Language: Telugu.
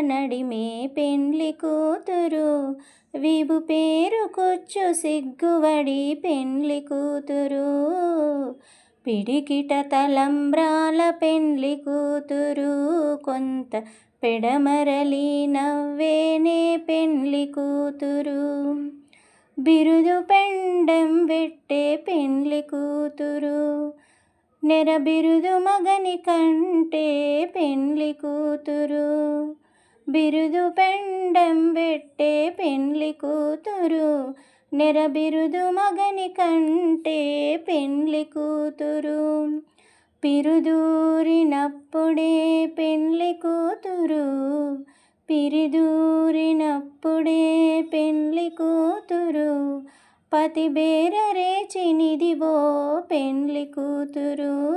నడిమే పెండ్లి కూతురు. విభు పేరు కూర్చు సిగ్గువడి పెండ్లి కూతురు. పిడికిట తలంబ్రాల పెండ్లి కూతురు. కొంత పెడమరలి నవ్వేనే పెండ్లి కూతురు. బిరుదు పెండం పెట్టే పెండ్లి కూతురు. నెర బిరుదు మగని కంటే పెండ్లి కూతురు. బిరుదు పెండెం పెట్టే పెండ్లి కూతురు. నెర బిరుదు మగని కంటే పెండ్లి కూతురు. పిరుదూరినప్పుడే పెండ్లి కూతురు. పిరిదూరినప్పుడే పెండ్లి కూతురు. పతి బేరరేచినిదివో పెండ్లి కూతురు.